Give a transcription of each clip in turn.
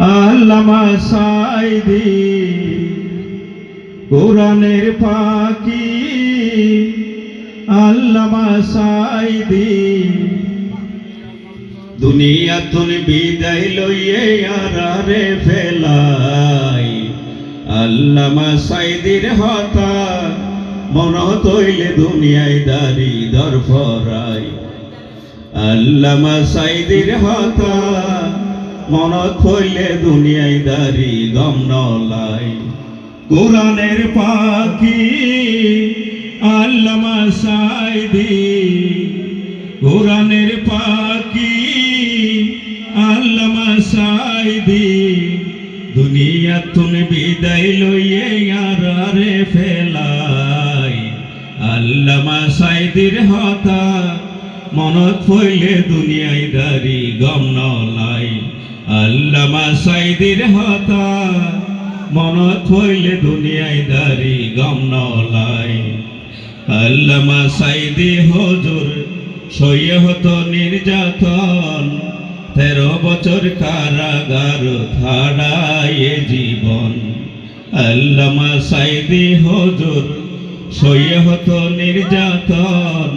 আল্লামা সাইদি কোরআনের পাখি। আল্লামা সাইদি দুনিয়া তুন বিদায় লইয়ে আরারে ফেলাই। আল্লামা সাইদির হতা, মন তৈলে দুনিয়ায় দারি দরফরাই আল্লামা সাইদির হতা মনত হইলে দুনিয়ায় দারি গম নলাই। কোরআনের পাখি আল্লামা সাইদি। কোরআনের পাখি আল্লামা সাইদি। দুনিয়া তুমি বিদায় লইয়ে আরে ফেলাই। আল্লামা সাইদির হতা মনত পইলে দুনিয়ায় দারি গম নলাই। মনত গম আল্লামা নির্যাতন, তেরো বছর কারাগার থাড়ায় জীবন। আল্লামা সাইদি হজুর সইয়ে হতো নির্যাতন,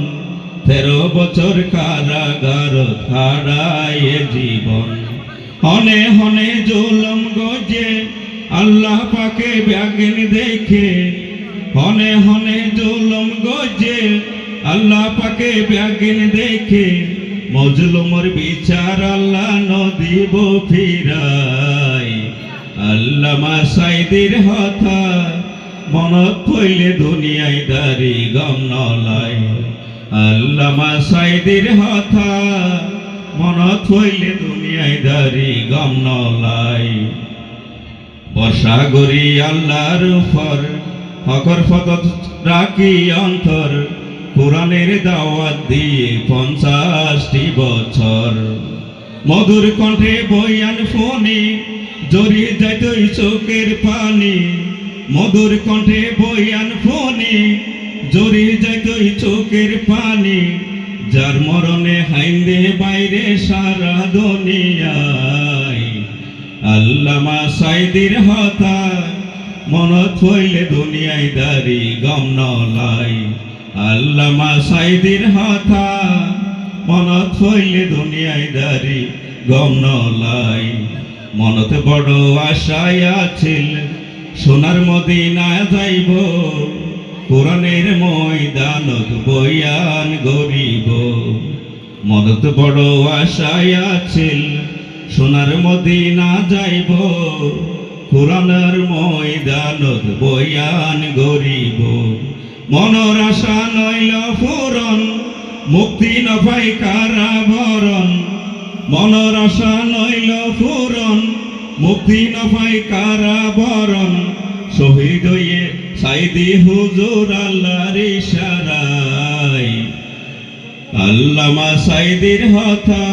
তেরো বছর কারাগার থাড়ায় জীবন। হনে হনে জুলম গজে, আল্লাহ পাকে ব্যাগিন দেখে। হনে হনে জুলম গজে, আল্লাহ পাকে ব্যাগিন দেখে। মজলুমর বিচার আল্লাহ নদীব ফিরাই আল্লামা সাইদির হতা মনত পইলে দুনিয়ায় দারি গম নলাই আল্লামা সাইদির হতা মনত হইলে দুনিয়ায় দারি গম নলাই। বর্ষাগরি আল্লাহর উপর হকর ফকত রাখি অন্তর। কোরআনের দাওয়াত দিয়ে পঞ্চাশটি বছর। মধুর কণ্ঠে বইয়ান ফোনে জড়িয়ে যাইত চোখের পানি। মধুর কণ্ঠে বইয়ান ফোনে জড়িয়ে যাইত চোখের পানি। যার মরণে হাইন্দে বাইরে সারা দুনিয়ায়। আল্লামা সাইদির হতা মনত হইলে দুনিয়ায় দারি গম নলাই আল্লামা সাইদির হতা মনত হইলে দুনিয়ায় দারি গম নলাই মনতে বড় আশায় আছিল, সোনার মদিনা যাইব। কোরআনের ময়দানত বয়ান গরিব। মদত বড় আশায় আছিল সোনার মদিনা যাইব। কোরআনের ময়দানত বয়ান গরিব। মনর আশা নইল ফুরন মুক্তি নফাই কারাবরণ। মনর আশা নইল ফুরন মুক্তি নফাই কারাবরণ। শহীদ হইয়ে সাইদি হুজুর আল্লাহর ইশারায়। আল্লামা সাইদির হতা